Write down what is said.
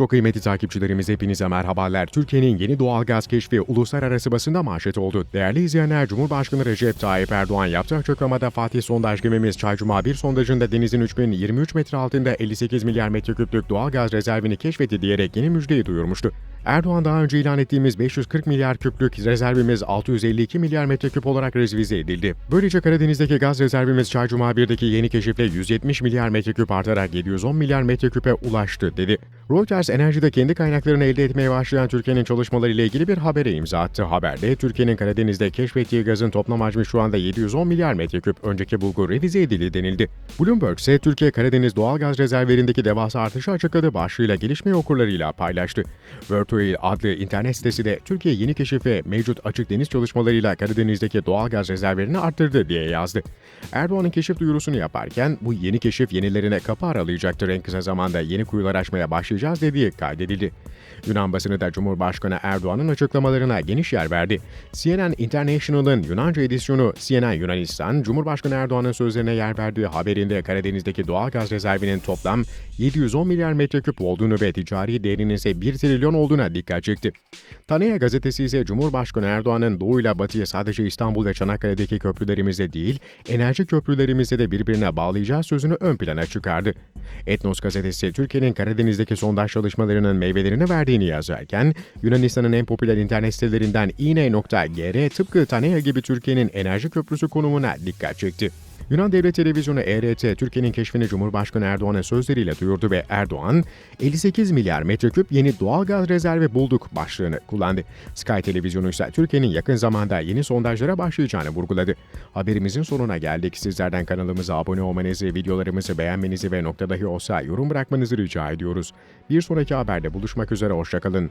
Çok kıymetli takipçilerimiz hepinize merhabalar. Türkiye'nin yeni doğalgaz keşfi uluslararası basında manşet oldu. Değerli izleyenler, Cumhurbaşkanı Recep Tayyip Erdoğan yaptığı açıklamada Fatih sondaj gemimiz Çaycuma 1 sondajında denizin 3023 metre altında 58 milyar metreküplük doğalgaz rezervini keşfetti diyerek yeni müjdeyi duyurmuştu. Erdoğan daha önce ilan ettiğimiz 540 milyar küplük rezervimiz 652 milyar metreküp olarak revize edildi. Böylece Karadeniz'deki gaz rezervimiz Çaycuma 1'deki yeni keşifle 170 milyar metreküp artarak 710 milyar metreküpe ulaştı dedi. Reuters enerjide kendi kaynaklarını elde etmeye başlayan Türkiye'nin çalışmalarıyla ilgili bir habere imza attı. Haberde Türkiye'nin Karadeniz'de keşfettiği gazın toplam hacmi şu anda 710 milyar metreküp önceki bulgu revize edildi denildi. Bloomberg ise Türkiye Karadeniz doğal gaz rezervlerindeki devasa artışı açıkladı başlığıyla gelişmeyi okurlarıyla paylaştı. Virtual adlı internet sitesi de Türkiye yeni keşif ve mevcut açık deniz çalışmalarıyla Karadeniz'deki doğal gaz rezervlerini arttırdı diye yazdı. Erdoğan'ın keşif duyurusunu yaparken bu yeni keşif yenilerine kapı aralayacaktır en kısa zamanda yeni kuyular açmaya başlayacağız dediği kaydedildi. Yunan basını da Cumhurbaşkanı Erdoğan'ın açıklamalarına geniş yer verdi. CNN International'ın Yunanca edisyonu CNN Yunanistan, Cumhurbaşkanı Erdoğan'ın sözlerine yer verdiği haberinde Karadeniz'deki doğal gaz rezervinin toplam 710 milyar metreküp olduğunu ve ticari değerinin ise 1 trilyon olduğuna dikkat çekti. Tanea gazetesi ise Cumhurbaşkanı Erdoğan'ın doğuyla batıya sadece İstanbul ve Çanakkale'deki köprülerimizde değil, enerji köprülerimizde de birbirine bağlayacağı sözünü ön plana çıkardı. Etnos gazetesi Türkiye'nin Karadeniz'deki sondaj çalışmalarının meyvelerini verdiğini yazarken, Yunanistan'ın en popüler internet sitelerinden ine.gr tıpkı Tanea gibi Türkiye'nin enerji köprüsü konumuna dikkat çekti. Yunan Devlet Televizyonu ERT, Türkiye'nin keşfini Cumhurbaşkanı Erdoğan'ın sözleriyle duyurdu ve Erdoğan, 58 milyar metreküp yeni doğal gaz rezervi bulduk başlığını kullandı. Sky Televizyonu ise Türkiye'nin yakın zamanda yeni sondajlara başlayacağını vurguladı. Haberimizin sonuna geldik. Sizlerden kanalımıza abone olmanızı, videolarımızı beğenmenizi ve nokta dahi olsa yorum bırakmanızı rica ediyoruz. Bir sonraki haberde buluşmak üzere, hoşçakalın.